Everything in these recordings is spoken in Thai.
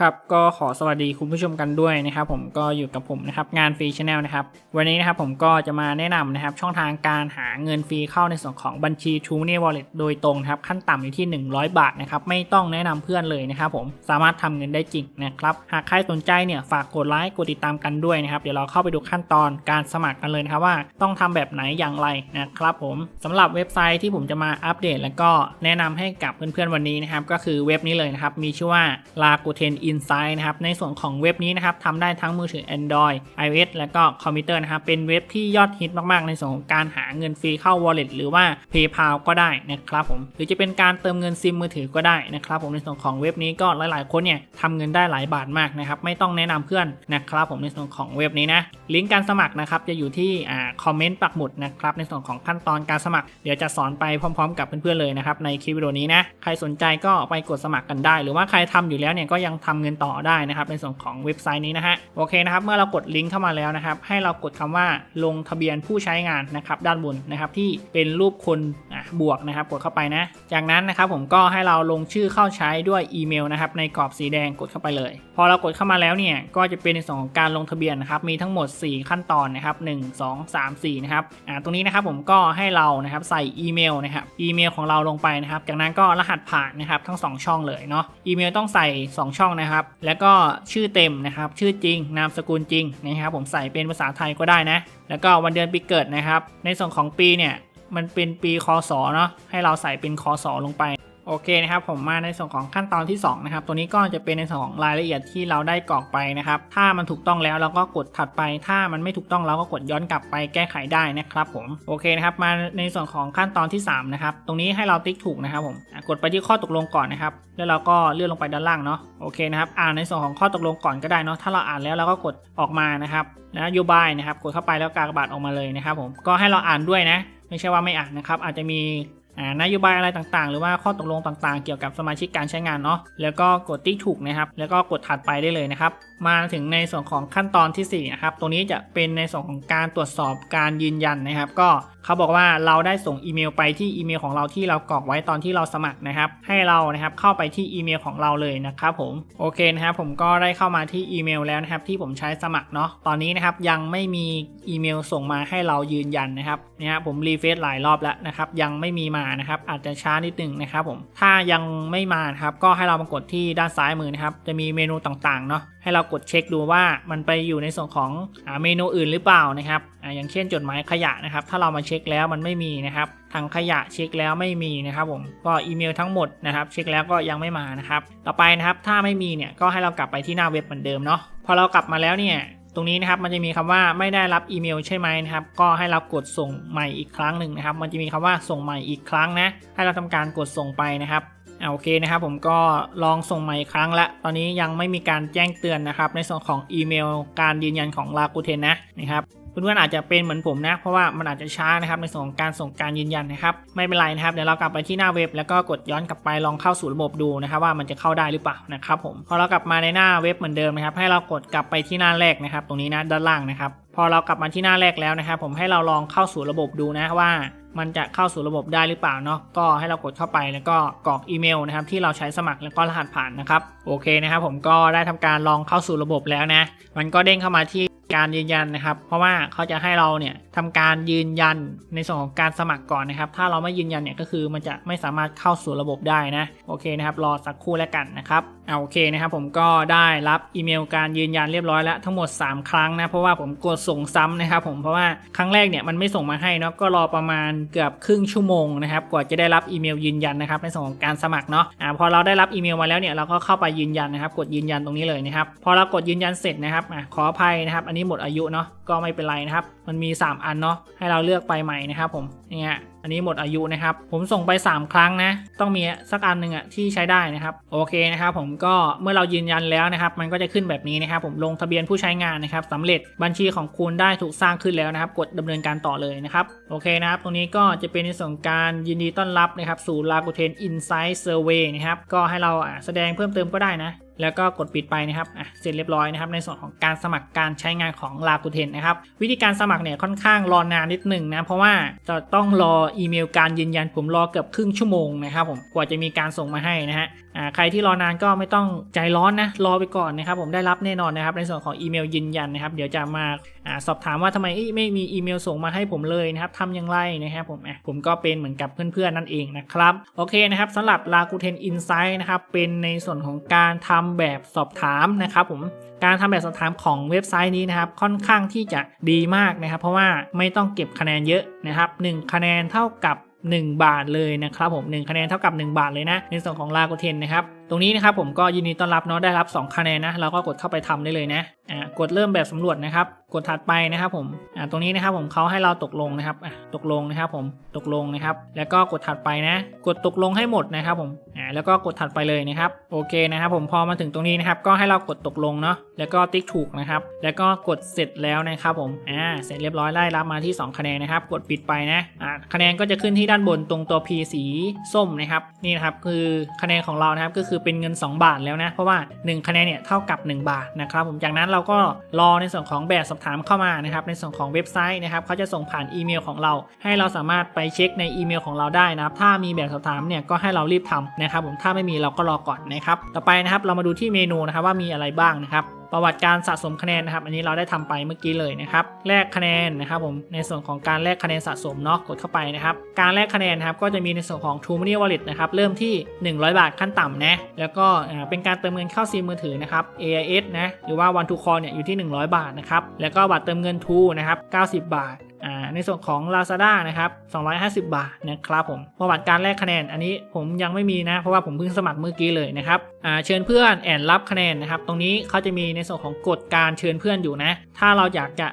ครับก็ขอสวัสดีคุณผู้ชมกันด้วยนะครับ ผมก็อยู่กับผมนะครับงานฟรีชาแนลนะครับวันนี้นะครับผมก็จะมาแนะนำนะครับช่องทางการหาเงินฟรีเข้าในส่วนของบัญชี True Money Wallet โดยตรงนะครับขั้นต่ำอยู่ที่ 100 บาทนะครับไม่ต้องแนะนำเพื่อนเลยนะครับผมสามารถทำเงินได้จริงนะครับหากใครสนใจเนี่ยฝากกดไลค์กดติดตามกันด้วยนะครับเดี๋ยวเราเข้าไปดูขั้นตอนการสมัครกันเลยนะครับว่าต้องทำแบบไหนอย่างไรนะครับผมสำหรับเว็บไซต์ที่ผมจะมาอัปเดต แล้วก็แนะนำให้กับเพื่อนๆวันนี้นะครับก็คือเว็บนี้เลยนะครับมีชื่อว่า Rakuten Insight นะครับ ในส่วนของเว็บนี้นะครับทำได้ทั้งมือถือ Android iOS แล้วก็คอมพิวเตอร์นะครับ เป็นเว็บที่ยอดฮิตมากๆ ในส่วนของการหาเงินฟรีเข้า Wallet หรือว่า PayPal ก็ได้นะครับผม หรือจะเป็นการเติมเงินซิมมือถือก็ได้นะครับผม ในส่วนของเว็บนี้ก็หลายๆ คนเนี่ยทำเงินได้หลายบาทมากนะครับ ไม่ต้องแนะนำเพื่อนนะครับผมในส่วนของเว็บนี้นะ ลิงก์การสมัครนะครับจะอยู่ที่อ่าคอมเมนต์ปักหมุดนะครับในส่วนของขั้นตอนการสมัคร เดี๋ยวจะสอนไปพร้อม ๆ กับเพื่อนๆเลยนะครับในคลิปวิดีโอนี้นะ ใครสนใจก็ไปกดสมัครกันได้ หรือว่าใครทำอยู่แล้วเนี่ยก็ยังทำเงินต่อได้นะครับในส่วนของเว็บไซต์นี้นะฮะโอเคนะครับเมื่อเรากดลิงก์เข้ามาแล้วนะครับให้เรากดคำว่าลงทะเบียนผู้ใช้งานนะครับด้านบนนะครับที่เป็นรูปคน บวกนะครับกดเข้าไปนะ จากนั้นนะครับผมก็ให้เราลงชื่อเข้าใช้ด้วยอีเมลนะครับในกรอบสีแดงกดเข้าไปเลย พอเรากดเข้ามาแล้วเนี่ยก็จะเป็นในส่วนของการลงทะเบียนนะครับมีทั้งหมด 4 ขั้นตอนนะครับ1 2 3 4นะครับอ่าตรงนี้นะครับผมก็ให้เรานะครับใส่อีเมลนะครับอีเมลของเราลงไปนะครับจากนั้นก็รหัสผ่านนะครับทั้ง 2 ช่องเลยเนาะอีเมลต้องใส่ 2 ช่องนะครับแล้วก็ชื่อเต็มนะครับชื่อจริงนามสกุลจริงนะครับผมใส่เป็นภาษาไทยก็ได้นะแล้วก็วันเดือนปีเกิดนะครับในส่วนของปีเนี่ย มันเป็นปีคศเนาะให้เราใส่เป็นคศลงไปโอเคนะครับผมมาในส่วนของขั้นตอนที่ 2 นะครับ ตัวนี้ก็จะเป็นในส่วนของรายละเอียดที่เราได้กรอกไปนะครับ ถ้ามันถูกต้องแล้วเราก็กดถัดไป ถ้ามันไม่ถูกต้องเราก็กดย้อนกลับไปแก้ไขได้นะครับผมโอเคนะครับมาในส่วนของขั้นตอนที่3นะครับตรงนี้ให้เราติ๊กถูกนะครับผมกดไปที่ข้อตกลงก่อนนะครับแล้วเราก็เลื่อนลงไปด้านล่างเนาะโอเคนะครับอ่านในส่วนของข้อตกลงก่อนก็ได้เนาะถ้าเราอ่านแล้วเราก็กดออกมานะครับนโยบายนะครับกดเข้าไปแล้วกากบาทออกมาเลยนะครับผมก็ให้เราอ่านด้วยนะ ไม่ใช่ว่าไม่อ่านนะครับ อาจจะมีอ่านโยบายอะไรต่างๆ หรือว่าข้อตกลงต่างๆ เกี่ยวกับสมาชิกการใช้งานเนาะ แล้วก็กดติ๊กถูกนะครับ แล้วก็กดถัดไปได้เลยนะครับ มาถึงในส่วนของขั้นตอนที่4นะครับ ตรงนี้จะเป็นในส่วนของการตรวจสอบการยืนยันนะครับ ก็ เขาบอกว่าเราได้ส่งอีเมลไปที่อีเมลของเราที่เรากรอกไว้ตอนที่เราสมัครนะครับ ให้เรานะครับเข้าไปที่อีเมลของเราเลยนะครับผมโอเคนะครับผมก็ได้เข้ามาที่อีเมลแล้วนะครับที่ผมใช้สมัครเนาะตอนนี้นะครับยังไม่มีอีเมลส่งมาให้เรายืนยันนะครับเนี่ยครับผมรีเฟซหลายรอบแล้วนะครับยังไม่มีมานะครับอาจจะช้านิดนึงนะครับผมถ้ายังไม่มาครับก็ให้เรามากดที่ด้านซ้ายมือนะครับจะมีเมนูต่างๆเนาะให้เรากดเช็คดูว่ามันไปอยู่ในส่วนของอเมนูอื่นหรือเปล่านะครับ อย่างเช่นจดหมายขยะนะครับ ถ้าเรามาเช็คแล้วมันไม่มีนะครับทางขยะเช็คแล้วไม่มีนะครับผมก็อีเมลทั้งหมดนะครับ เช็คแล้วก็ยังไม่มานะครับ ต่อไปนะครับถ้าไม่มีเนี่ยก็ให้เรากลับไปที่หน้าเว็บเหมือนเดิมเนาะพอเรากลับมาแล้วเนี่ยตรงนี้นะครับมันจะมีคำว่าไม่ได้รับอีเมลใช่ไหมนะครับ ก็ให้เรากดส่งใหม่อีกครั้งหนึ่งนะครับ มันจะมีคำว่าส่งใหม่อีกครั้งนะ ให้เราทำการกดส่งไปนะครับอ่าโอเคนะครับ ผมก็ลองส่งใหม่อีกครั้งละ ตอนนี้ยังไม่มีการแจ้งเตือนนะครับ ในส่วนของอีเมล การยืนยันของ Rakuten นะนะครับ เพื่อนๆอาจจะเป็นเหมือนผมนะ เพราะว่ามันอาจจะช้านะครับในส่วนของการส่งการยืนยันนะครับ ไม่เป็นไรนะครับเดี๋ยวเรากลับไปที่หน้าเว็บ แล้วก็กดย้อนกลับไปลองเข้าสู่ระบบดูนะครับ ว่ามันจะเข้าได้หรือเปล่านะครับผมพอเรากลับมาในหน้าเว็บเหมือนเดิมนะครับ ให้เรากดกลับไปที่หน้าแรกนะครับ ตรงนี้นะด้านล่างนะครับ พอเรากลับมาที่หน้าแรกแล้วนะครับ ผมให้เราลองเข้าสู่ระบบดูนะว่ามันจะเข้าสู่ระบบได้หรือเปล่าเนาะก็ให้เรากดเข้าไปแล้วก็กรอกอีเมลนะครับที่เราใช้สมัครแล้วก็รหัสผ่านนะครับโอเคนะครับผมก็ได้ทำการลองเข้าสู่ระบบแล้วนะ มันก็เด้งเข้ามาที่ การยืนยันนะครับ เพราะว่าเขาจะให้เราเนี่ยทำการยืนยันในส่วนของการสมัครก่อนนะครับ ถ้าเราไม่ยืนยันเนี่ยก็คือมันจะไม่สามารถเข้าสู่ระบบได้นะโอเคนะครับ รอสักครู่แล้วกันนะครับเอาโอเคนะครับ ผมก็ได้รับอีเมลการยืนยันเรียบร้อยแล้วทั้งหมด 3 ครั้งนะเพราะว่าผมกดส่งซ้ำนะครับผมเพราะว่าครั้งแรกเนี่ยมันไม่ส่งมาให้เนาะก็รอประมาณเกือบครึ่งชั่วโมงนะครับกว่าจะได้รับอีเมลยืนยันนะครับในส่วนของการสมัครเนาะอ่าพอเราได้รับอีเมลมาแล้วเนี่ยเราก็เข้าไปยืนยันนะครับ กดยืนยันตรงนี้เลยนะครับพอเรากดยืนยันเสร็จนะครับอะขออภัยนะครับอันนี้หมดอายุเนาะก็ไม่เป็นไรนะครับ มันมี 3 อันเนาะให้เราเลือกไปใหม่นะครับผมเนี่ยอันนี้หมดอายุนะครับ ผมส่งไป 3 ครั้งนะ ต้องมีสักอันหนึ่งอะที่ใช้ได้นะครับ โอเคนะครับผมก็เมื่อเรายืนยันแล้วนะครับ มันก็จะขึ้นแบบนี้นะครับ ผมลงทะเบียนผู้ใช้งานนะครับสำเร็จบัญชีของคุณได้ถูกสร้างขึ้นแล้วนะครับ กดดำเนินการต่อเลยนะครับ โอเคนะครับ ตรงนี้ก็จะเป็นในส่วนการยินดีต้อนรับนะครับ สู่ Rakuten Insight Survey นะครับ ก็ให้เราอะแสดงเพิ่มเติมก็ได้นะ แล้วก็กดปิดไปนะครับอะเสร็จเรียบร้อยนะครับ ในส่วนของการสมัครการใช้งานของลาคูเทนนะครับ วิธีการสมัครเนี่ยค่อนข้างรอนานนิดหนึ่งนะ เพราะว่าจะต้องรออีเมลการยืนยันผมรอเกือบครึ่งชั่วโมงนะครับผมกว่าจะมีการส่งมาให้นะฮะอ่าใครที่รอนานก็ไม่ต้องใจร้อนนะรอไปก่อนนะครับผมได้รับแน่นอนนะครับ ในส่วนของอีเมลยืนยันนะครับ เดี๋ยวจะมาอาสอบถามว่าทำไมไม่มีอีเมลส่งมาให้ผมเลยนะครับทำอย่างไรนะครับผมอะผมก็เป็นเหมือนกับเพื่อนๆนั่นเองนะครับโอเคนะครับสำหรับ l a k u t e n Insight นะครับเป็นในส่วนของการทำแบบสอบถามนะครับผมการทำแบบสอบถามของเว็บไซต์นี้นะครับ ค่อนข้างที่จะดีมากนะครับ เพราะว่าไม่ต้องเก็บคะแนนเยอะนะครับ 1 คะแนนเท่ากับ 1 บาทเลยนะครับผม 1 คะแนนเท่ากับ 1 บาทเลยนะ ในส่วนของลาโกเทนนะครับ ตรงนี้นะครับผมก็ยินดีต้อนรับเนาะได้รับ 2 คะแนนนะเราก็กดเข้าไปทำได้เลยนะอ่ากดเริ่มแบบสำรวจนะครับ กดถัดไปนะครับผมอ่าตรงนี้นะครับผมเขาให้เราตกลงนะครับอะตกลงนะครับผมตกลงนะครับ แล้วก็กดถัดไปนะ กดตกลงให้หมดนะครับผมอ่าแล้วก็กดถัดไปเลยนะครับโอเคนะครับผมพอมาถึงตรงนี้นะครับก็ให้เรากดตกลงเนาะแล้วก็ติ๊กถูกนะครับ แล้วก็กดเสร็จแล้วนะครับผมอ่าเสร็จเรียบร้อยได้รับมาที่ 2 คะแนนนะครับ กดปิดไปนะอ่าคะแนนก็จะขึ้นที่ด้านบนตรงตัว P สีส้มนะครับนี่นะครับคือคะแนนของเรานะครับก็คือเป็นเงิน 2 บาทแล้วนะเพราะว่า 1 คะแนนเนี่ยเท่ากับ 1 บาทนะครับผมจากนั้นเราก็รอในส่วนของแบบสอบถามเข้ามานะครับในส่วนของเว็บไซต์นะครับเขาจะส่งผ่านอีเมลของเรา ให้เราสามารถไปเช็คในอีเมลของเราได้นะครับถ้ามีแบบสอบถามเนี่ยก็ให้เรารีบทำนะครับผมถ้าไม่มีเราก็รอก่อนนะครับต่อไปนะครับเรามาดูที่เมนูนะครับว่ามีอะไรบ้างนะครับ ประวัติการสะสมคะแนนนะครับ อันนี้เราได้ทำไปเมื่อกี้เลยนะครับแลกคะแนนนะครับผมในส่วนของการแลกคะแนนสะสมเนาะกดเข้าไปนะครับ การแลกคะแนนนะครับก็จะมีในส่วนของ True Money Wallet นะครับเริ่มที่ 100 บาทขั้นต่ำนะแล้วก็เป็นการเติมเงินเข้าซีมมือถือนะครับ AIS นะหรือว่า One to Call เนี่ยอยู่ที่ 100 บาทนะครับแล้วก็บัตรเติมเงิน True นะครับ90 บาท อ่าในส่วนของ Lazada นะครับ 250 บาทนะครับผมประวัติการแลกคะแนน อันนี้ผมยังไม่มีนะ เพราะว่าผมเพิ่งสมัครเมื่อกี้เลยนะครับอ่าเชิญเพื่อนแอนรับคะแนนนะครับ ตรงนี้เขาจะมีในส่วนของกฎการเชิญเพื่อนอยู่นะ ถ้าเราอยากจะ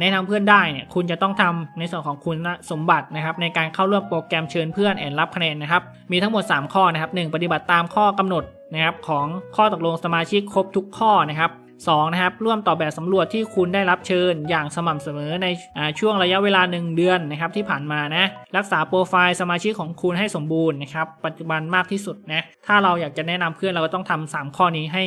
แนะนำเพื่อนได้เนี่ยคุณจะต้องทำในส่วนของคุณสมบัตินะครับในการเข้าร่วมโปรแกรมเชิญเพื่อนแอนรับคะแนนนะครับมีทั้งหมด 3 ข้อนะครับ 1 ปฏิบัติตามข้อกำหนดนะครับของข้อตกลงสมาชิกครบทุกข้อนะครับ 2นะครับร่วมต่อแบบสำรวจที่คุณได้รับเชิญอย่างสม่ำเสมอในอช่วงระยะเวลา 1 เดือนนะครับที่ผ่านมานะรักษาโปรไฟล์สมาชิกของคุณให้สมบูรณ์นะครับปัจจุบันมากที่สุดนะถ้าเราอยากจะแนะนำเพื่อนเราก็ต้องทำ3ข้อนี้ให้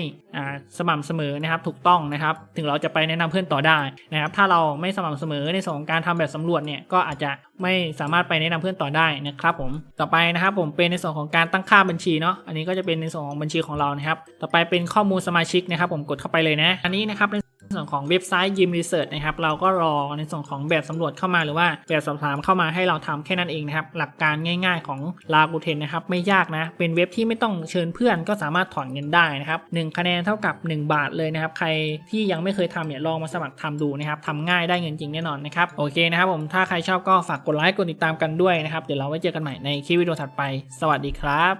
สม่ำเสมอนะครับถูกต้องนะครับถึงเราจะไปแนะนำเพื่อนต่อได้นะครับถ้าเราไม่สม่ำเสมอในส่วนของการทำแบบสำรวจเนี่ยก็อาจจะไม่สามารถไปแนะนำเพื่อนต่อได้นะครับผมต่อไปนะครับผมเป็นในส่วนของการตั้งค่าบัญชีเนาะอันนี้ก็จะเป็นในส่วนของบัญชีของเรานะครับ ต่อไปเป็นข้อมูลสมาชิกนะครับ ผมกดเข้าไปเลยนะ อันนี้นะครับใน ส่วนของเว็บไซต์ Yim Research นะครับเราก็รอในส่วนของแบบสำรวจเข้ามาหรือว่าแบบสอบถามเข้ามาให้เราทำแค่นั้นเองนะครับหลักการง่าย ๆของ l a g u t e n นะครับไม่ยากนะ เป็นเว็บที่ไม่ต้องเชิญเพื่อนก็สามารถถอนเงินได้นะครับ1คะแนนเท่ากับ 1 บาทเลยนะครับใครที่ยังไม่เคยทำเนี่ยลองมาสมัครทำดูนะครับทำง่ายได้เงินจริงแน่นอนนะครับโอเคนะครับผมถ้าใครชอบก็ฝากกดไลค์กดติดตามกันด้วยนะครับเดี๋ยวเราไว้เจอกันใหม่ในคลิปวิดีโอถัดไป สวัสดีครับ